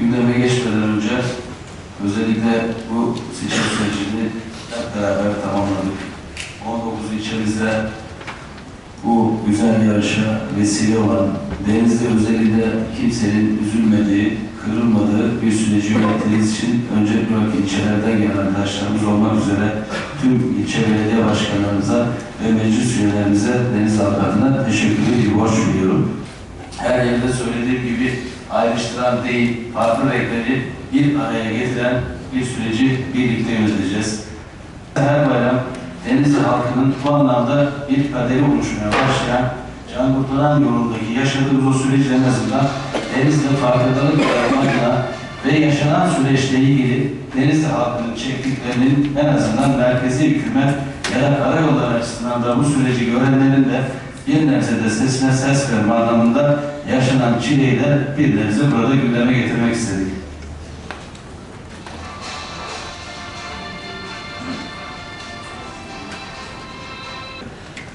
gündeme geçmeden önce özellikle bu seçim sürecini hep beraber tamamladık. 19 ilçemizde bu güzel yarışa vesile olan, denizde özellikle kimsenin üzülmediği, kırılmadığı bir süreci yönettiğiniz için öncelikle olarak ilçelerden gelen arkadaşlarımız olmak üzere tüm ilçe belediye başkanlarımıza ve meclis üyelerimize deniz halkı adına teşekkür ediyorum, borç biliyorum. Her yerde söylediğim gibi ayrıştıran değil, farklı renkleri bir araya getiren bir süreci birlikte yöneteceğiz. Her bayram Denizli halkının bu anlamda bir kaderi oluşmaya başlayan Can Kurtaran yolundaki yaşadığımız o sürecin en azından Denizli farkındalık yaratmakla ve yaşanan süreçle ilgili Denizli halkının çektiklerinin en azından merkezi hükümet ya da karayolları açısından da bu süreci görenlerin de bir nebze de sesine ses verme anlamında yaşanan çileyi de nebze burada gündeme getirmek istedik.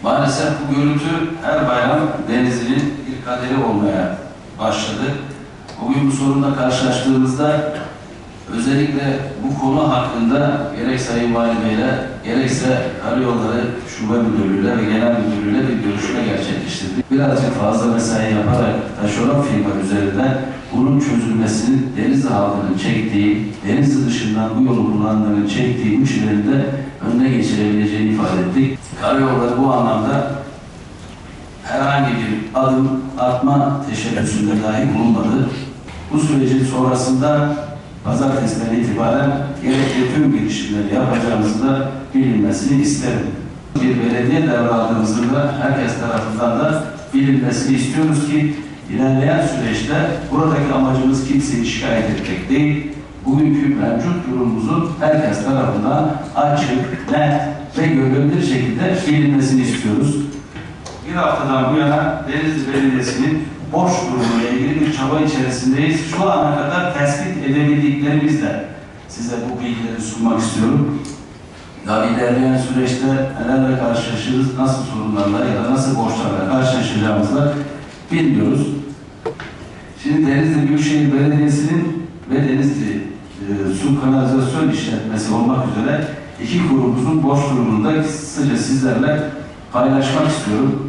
Maalesef bu görüntü her bayram Denizli'nin bir kaderi olmaya başladı. Bugün bu sorunla karşılaştığımızda özellikle bu konu hakkında gerek Sayın Vali Bey'le gerekse Karayolları Şube Müdürlüğü'yle ve Genel Müdürlüğü'yle bir görüşme gerçekleştirdik. Birazcık fazla mesai yaparak taşeron firma üzerinden bunun çözülmesinin Denizli halkının çektiği, Denizli dışından bu yolu kullananların çektiği bu de önüne geçirebileceğini ifade ettik. Karayolları bu anlamda herhangi bir adım atma teşebbüsünde dahi bulunmadı. Bu sürecin sonrasında pazartesiden itibaren gerekli tüm girişimleri yapacağımızı da bilinmesini isterim. Bir belediye devraldığımızda herkes tarafından da bilinmesini istiyoruz ki ilerleyen süreçte buradaki amacımız kimseyi şikayet etmek değil, bugünkü mevcut durumumuzun herkes tarafından açık, net ve görülebilir şekilde bilinmesini istiyoruz. Bir haftadan bu yana Denizli Belediyesi'nin boş durumuyla ilgili bir çaba içerisindeyiz. Şu ana kadar tespit edebildiklerimizle size bu bilgileri sunmak istiyorum. Daha ilerleyen süreçte nelerle karşılaşırız, nasıl sorunlarla ya da nasıl borçlarla karşılaşacağımızı bilmiyoruz. Şimdi Denizli Büyükşehir Belediyesi'nin ve Denizli e, Su Kanalizasyon İşletmesi olmak üzere iki kurumumuzun borç durumunu da kısaca sizlerle paylaşmak istiyorum.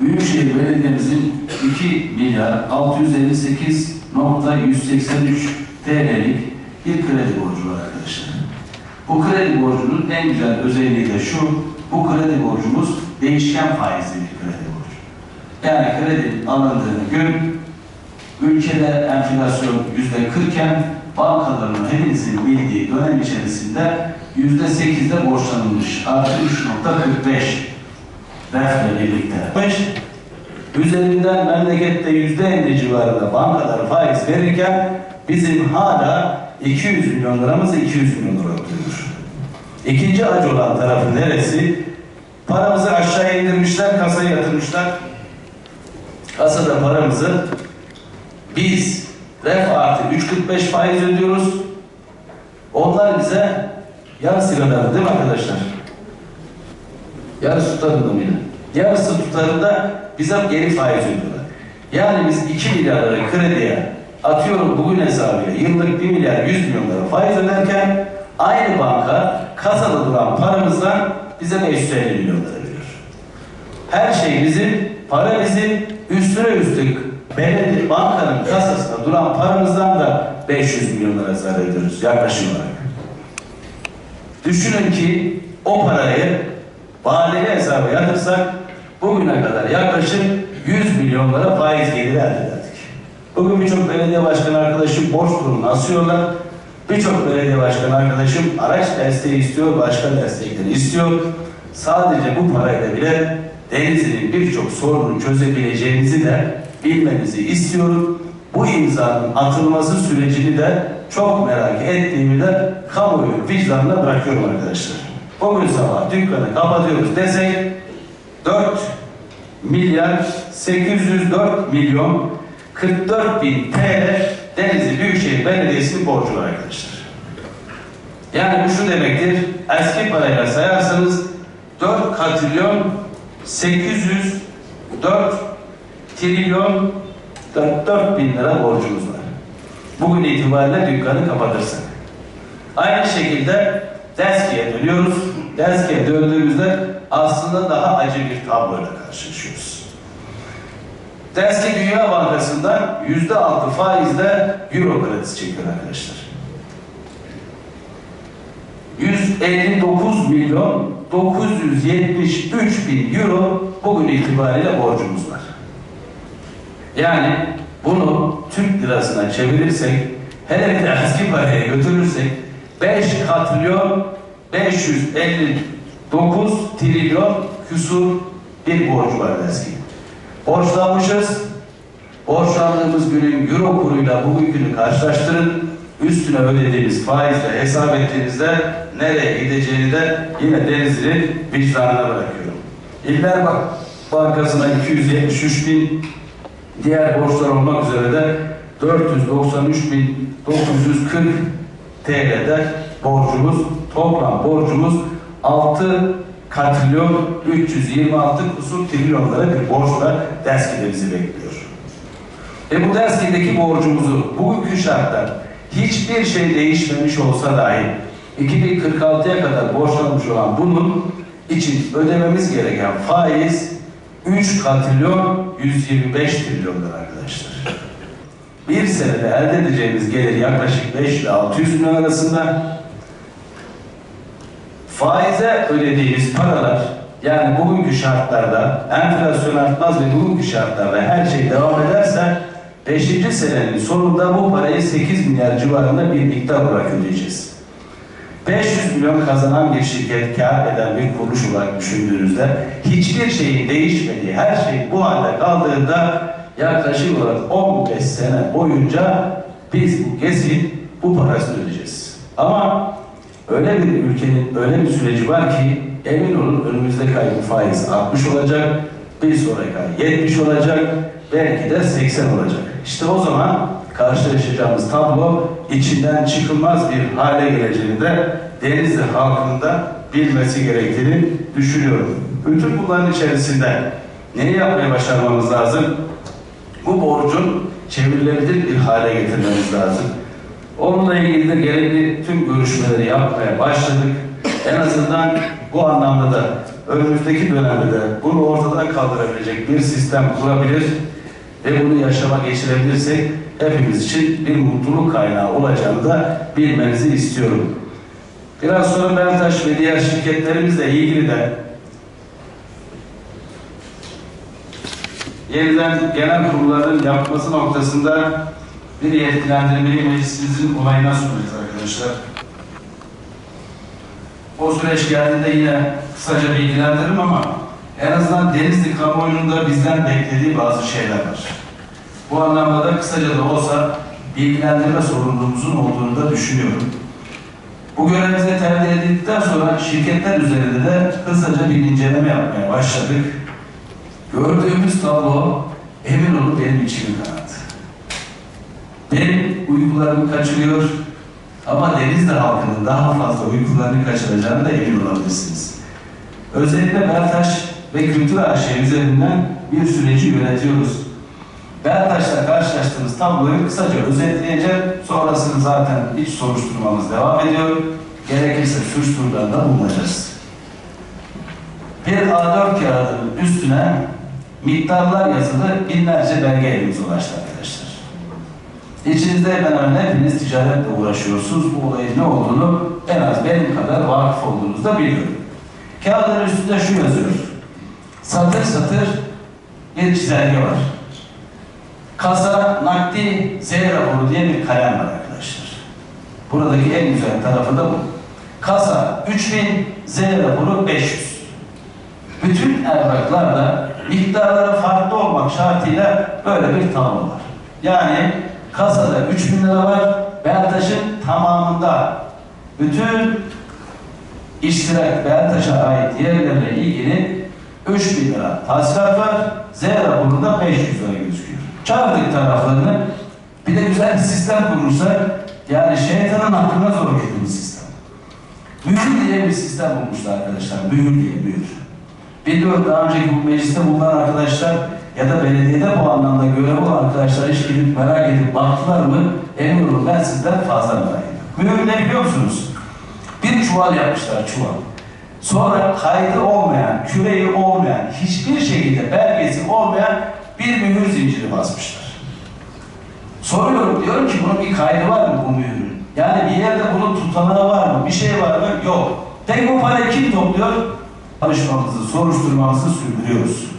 Büyükşehir Belediye'mizin 2 milyar 658.183 TL'lik bir kredi borcu var arkadaşlar. Bu kredi borcunun en güzel özelliği de şu, bu kredi borcumuz değişken faizli bir kredi borcu. Yani kredi alındığını gün ülkede enflasyon yüzde 40 iken bankaların hepinizin bildiği dönem içerisinde yüzde 8'de borçlanılmış. Artı 3.45 refle birlikte. Beş, Üzerinden memlekette yüzde 50 civarında bankalar faiz verirken bizim hala 200 milyon liramız 200 milyon lira ödüyor. İkinci acı olan tarafı neresi? Paramızı aşağı indirmişler, kasaya yatırmışlar. Kasada paramızı biz ref artı 3.45 faiz ödüyoruz. Onlar bize yarısı kadar değil mi arkadaşlar? Yarısı tutarında mıydı? Yarısı tutarında bize geri faiz ödüyorlar. Yani biz 2 milyar lira krediye atıyorum bugün hesabıyla yıllık 1 milyar 100 milyon lira faiz öderken aynı banka kasada duran paramızdan bize 550 milyon lira veriyor. Her şey bizim, para bizim, üstüne üstlük belediye bankanın kasasında duran paramızdan da 500 milyon lira zarar ediyoruz yaklaşık olarak. Düşünün ki o parayı vadeli hesaba yatırsak bugüne kadar yaklaşık 100 milyon lira faiz geliri elde ederdik. Bugün birçok belediye başkanı arkadaşım borç durumunu asıyorlar. Birçok belediye başkanı arkadaşım araç desteği istiyor, başka destekleri istiyor. Sadece bu parayla bile Denizli'nin birçok sorununu çözebileceğinizi de bilmenizi istiyorum. Bu imzanın atılması sürecini de çok merak ettiğimi de kamuoyu vicdanına bırakıyorum arkadaşlar. Bugün sabah dükkanı kapatıyoruz desek 4 milyar 804 milyon 44 bin TL Denizli Büyükşehir Belediyesi'nin borcu var arkadaşlar. Yani bu şu demektir, eski parayla sayarsanız 4 katrilyon 804 trilyon 4, 4 bin lira borcumuz var. bugün itibariyle dükkanı kapatırsak. Aynı şekilde Denski'ye dönüyoruz. Denski'ye döndüğümüzde aslında daha acı bir tabloyla karşılaşıyoruz. Denski Dünya Bankası'ndan yüzde altı faizle Euro kredisi çekiyor arkadaşlar. 159 milyon 973 bin euro bugün itibariyle borcumuz var. Yani bunu Türk lirasına çevirirsek, hele bir eski paraya götürürsek 5 katrilyon 559 trilyon küsur bir borç var eski. Borçlanmışız. Borçlandığımız günün euro kuruyla bugünkünü karşılaştırın. Üstüne ödediğimiz faizle hesap ettiğinizde nereye gideceğini de yine Denizli'nin vicdanına bırakıyorum. İller Bank Bankası'na 273 bin, diğer borçlar olmak üzere de 493 bin 940 TL'de borcumuz, toplam borcumuz 6 katrilyon 326 kusur trilyonlara bir borçla Denski'de bizi bekliyor. E bu Denski'deki borcumuzu bugünkü şartlar hiçbir şey değişmemiş olsa dahi 2046'ya kadar borçlanmış olan bunun için ödememiz gereken faiz 3 katrilyon 125 trilyonlar arkadaşlar. Bir senede elde edeceğimiz gelir yaklaşık 5 ile 600 milyon arasında. Faize ödediğimiz paralar yani bugünkü şartlarda enflasyon artmaz ve bugünkü şartlarda her şey devam ederse 5. senenin sonunda bu parayı 8 milyar civarında bir miktar olarak ödeyeceğiz. 500 milyon kazanan bir şirket, kar eden bir kuruluş olarak düşündüğünüzde hiçbir şeyin değişmediği, her şey bu halde kaldığında yaklaşık olarak 15 sene boyunca biz bu kesin bu parasını ödeyeceğiz. Ama öyle bir ülkenin öyle bir süreci var ki emin olun önümüzdeki ay bu faiz 60 olacak, bir sonraki ay 70 olacak, belki de 80 olacak. İşte o zaman karşılaşacağımız tablo içinden çıkılmaz bir hale geleceğini de Denizli halkının da bilmesi gerektiğini düşünüyorum. Bütün bunların içerisinde neyi yapmaya başarmamız lazım? Bu borcun çevrilebilir bir hale getirmemiz lazım. Onunla ilgili de gerekli tüm görüşmeleri yapmaya başladık. En azından bu anlamda da önümüzdeki dönemde de bunu ortadan kaldırabilecek bir sistem kurabilir ve bunu yaşama geçirebilirsek hepimiz için bir mutluluk kaynağı olacağını da bilmenizi istiyorum. Biraz sonra Beltaş ve diğer şirketlerimizle ilgili de yeniden genel kurulların yapması noktasında bir yetkilendirmeyi meclisimizin onayına sunuyoruz arkadaşlar. O süreç geldiğinde yine kısaca bilgilendiririm ama en azından Denizli kamuoyunun bizden beklediği bazı şeyler var. Bu anlamda da kısaca da olsa bilgilendirme sorumluluğumuzun olduğunu da düşünüyorum. Bu görevimize tercih edildikten sonra şirketler üzerinde de hızlıca bir inceleme yapmaya başladık. Gördüğümüz tablo emin olun benim içimi kanattı. Benim uykularımı kaçırıyor ama Denizli halkının daha fazla uykularını kaçıracağını da emin olabilirsiniz. Özellikle Beltaş ve Kültür AŞ üzerinden bir süreci yönetiyoruz. Beltaş'la karşılaştığımız tabloyu kısaca özetleyeceğim. Sonrasını zaten iç soruşturmamız devam ediyor. Gerekirse suç duyurularında bulunacağız. Bir A4 kağıdının üstüne miktarlar yazılı binlerce belge elimize ulaştı arkadaşlar. İçinizde hemen hemen hepiniz ticaretle uğraşıyorsunuz. Bu olayın ne olduğunu en az benim kadar vakıf olduğunuzu da biliyorum. Kağıdın üstünde şu yazıyor. Satır satır bir çizelge var. Kasa nakdi Z raporu diye bir kalem var arkadaşlar. Buradaki en güzel tarafı da bu. Kasa 3000, Z raporu 500. Bütün evraklarda miktarları farklı olmak şartıyla böyle bir tablo var. Yani kasada 3000 lira var, Beltaş'ın tamamında bütün iştirak Beltaş'a ait yerlerle ilgili 3000 lira tahsilat var, Z raporunda 500 lira gözüküyor. Çarptık taraflarını, bir de güzel bir sistem kurmuşlar. Yani şeytanın aklına zor geldi bu sistem. Mühür diye bir sistem bulmuşlar arkadaşlar. Mühür diye mühür. Biliyorum daha önceki bu mecliste bulunan arkadaşlar ya da belediyede bu anlamda görev olan arkadaşlar hiç gidip merak edip baktılar mı emin olun ben sizden fazla merak ediyorum. Mühür ne biliyor musunuz? Bir çuval yapmışlar çuval. Sonra kaydı olmayan, küreği olmayan, hiçbir şekilde belgesi olmayan bir mühür zinciri basmışlar. Soruyorum diyorum ki bunun bir kaydı var mı bu mühürün? Yani bir yerde bunun tutanağı var mı? Bir şey var mı? Yok. Peki bu parayı kim topluyor? Çalışmamızı, soruşturmamızı sürdürüyoruz.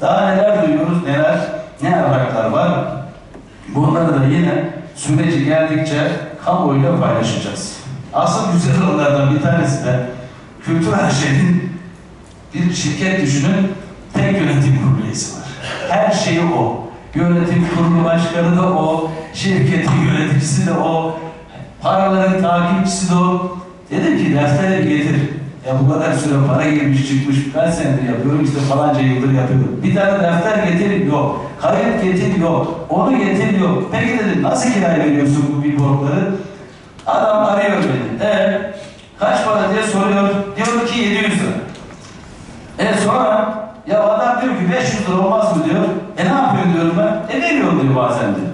Daha neler duyuyoruz, neler, ne evraklar var? Bunları da yine süreci geldikçe kamuoyuyla paylaşacağız. Asıl güzel olanlardan bir tanesi de Kültür Arşiv'in bir şirket düşünün, tek yönetim kurulu üyesi var. Her şeyi o. Yönetim kurulu başkanı da o, şirketin yöneticisi de o, paraların takipçisi de o. Dedim ki defteri getir. Ya bu kadar süre para girmiş çıkmış, kaç senedir yapıyorum işte falanca yıldır yapıyorum. Bir tane defter getir yok, kayıt getir yok, onu getir yok. Peki dedim nasıl kiraya veriyorsun bu billboardları? Adam arıyor beni. E, kaç para diye soruyor. Diyor ki 700 lira. E sonra ya adam diyor ki 500 lira olmaz mı diyor. E ne yapıyorsun diyorum ben. E veriyorum diyor bazen diyor.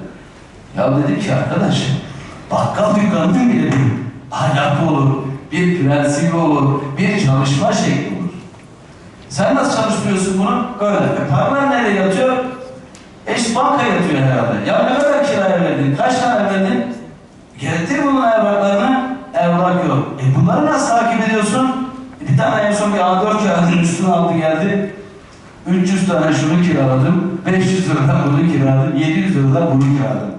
Ya dedim ki arkadaş bakkal dükkanının bile bir ahlakı olur, bir prensibi olur, bir çalışma şekli olur. Sen nasıl çalıştırıyorsun bunu? Öyle. E paralar nereye yatıyor? E işte banka yatıyor herhalde. Ya ne kadar kiraya verdin? Kaç tane verdin? Getir bunun evraklarını. Evrak yok. E bunları nasıl takip ediyorsun? E bir tane en son bir A4 kağıdının üstüne aldı geldi. 300 tane şunu kiraladım, 500 liradan bunu kiraladım, 700 liradan bunu kiraladım.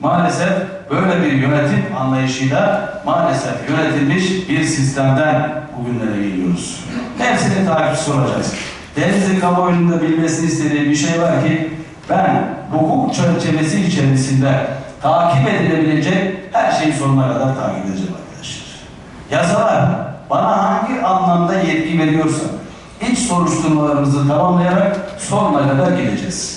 Maalesef böyle bir yönetim anlayışıyla maalesef yönetilmiş bir sistemden bugünlere geliyoruz. Hepsinin takipçisi olacağız. Denizli kamuoyunun da bilmesini istediği bir şey var ki ben hukuk çerçevesi içerisinde takip edilebilecek her şeyi sonuna kadar takip edeceğim arkadaşlar. Yasalar bana hangi anlamda yetki veriyorsa iç soruşturmalarımızı tamamlayarak sonuna kadar geleceğiz.